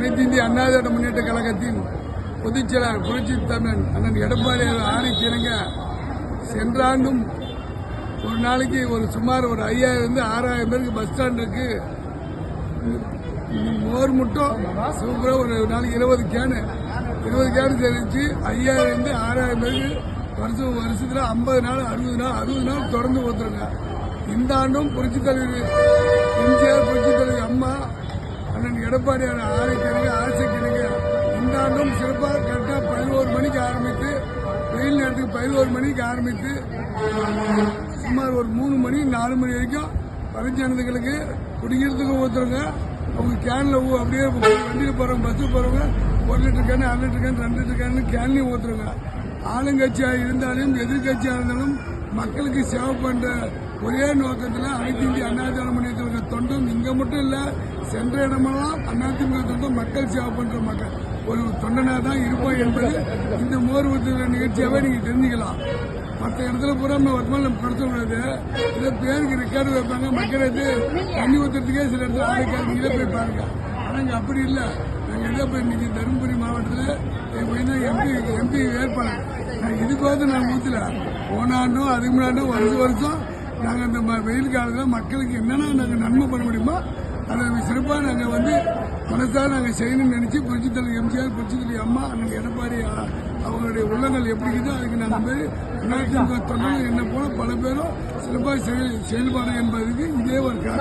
அனைத்து இந்திய அண்ணா திராவிட முன்னேற்ற கழகத்தின் பொதுச் செயலாளர் புரட்சி தமிழன் அண்ணன் எடப்பாடி ஆணைக்கிணங்க சென்ற ஆண்டும் ஒரு நாளைக்கு ஒரு சுமார் ஒரு ஐயாயிரம் இருந்து ஆறாயிரம் பேருக்கு பஸ் ஸ்டாண்டுக்கு மோர் முட்டம் சூப்பரா ஒரு நாளைக்கு இருபது கேனு இருபது கேனு தெரிஞ்சு ஐயாயிரம் இருந்து ஆறாயிரம் பேருக்கு வருஷம் வருஷத்துல ஐம்பது நாள் அறுபது நாள் அறுபது நாள் தொடர்ந்து ஊத்துருங்க இந்த ஆண்டும் புரட்சித் தலைவர் எம்ஜிஆர் புரட்சி அண்ணன் கிழங்கு அரசு கிழங்கு இந்த ஆண்டும் சிறப்பாக கரெக்டாக பதினோரு மணிக்கு ஆரம்பித்து வெயில் நேரத்துக்கு பதினோரு மணிக்கு ஆரம்பித்து சுமார் ஒரு மூணு மணி நாலு மணி வரைக்கும் பரிஞ்சானதுகளுக்கு குடிக்கிறதுக்கு ஊத்துறங்க அவங்க கேனில் அப்படியே வண்டியில் போகிறவங்க பஸ்ஸில் போகிறவங்க ஒரு லிட்டர் கேன் அரை லிட்டர் கேன் ரெண்டு லிட்டர் கேன் கேன்லையும் ஊத்துறங்க ஆளுங்கட்சியாக இருந்தாலும் எதிர்கட்சியாக இருந்தாலும் மக்களுக்கு சேவை பண்ற ஒரே நோக்கத்தில் அனைத்து இந்திய அண்ணா திராவிட முன்னேற்ற தொண்டும் இங்க மட்டும் இல்ல சென்ற இடமெல்லாம் அதிமுக தொண்டும் மக்கள் சேவை பண்ற மக்கள் ஒரு தொண்டனா தான் இருப்போம் என்பது இந்த மோர் ஊத்துற நிகழ்ச்சியாவே நீங்க தெரிஞ்சுக்கலாம். மற்ற இடத்துல பூரா நம்ம வருமானம் நம்ம கடத்த இதை பேருக்கு ரெக்கார்டு வைப்பாங்க மக்களுக்கு தண்ணி ஊற்றுறதுக்கே சில இடத்துல ஆளுக்காரு நீங்களே போய் பாருங்க. ஆனால் இங்கே அப்படி இல்லை. நாங்கள் எங்கே போய் இன்னைக்கு தருமபுரி மாவட்டத்தில் என் பையனா எம்பி எம்பி வேட்பாளர் நான் நாங்கள் நான் ஊற்றல போன ஆண்டும் அதுக்கு முன்னாண்டும் வருஷம் வருஷம் நாங்கள் அந்த ம- வெயில் காலத்தில் மக்களுக்கு என்னென்ன நாங்கள் நன்மை பண்ண முடியுமோ அதை சிறப்பாக நாங்கள் வந்து மனசாக நாங்கள் செய்யணும்னு நினச்சி புரட்சித் தலைவர் எம்ஜிஆர் புரட்சித் தலைவர் அம்மா அன்னைக்கு எடப்பாடி அவங்களுடைய உள்ளங்கள் எப்படி இருக்குதோ அதுக்கு நாங்கள் பேர் அதிமுக தொண்டர்கள் என்ன போல பல பேரும் சிறப்பாக செயல் செயல்பாடு என்பதற்கு இதே ஒரு காரணம்.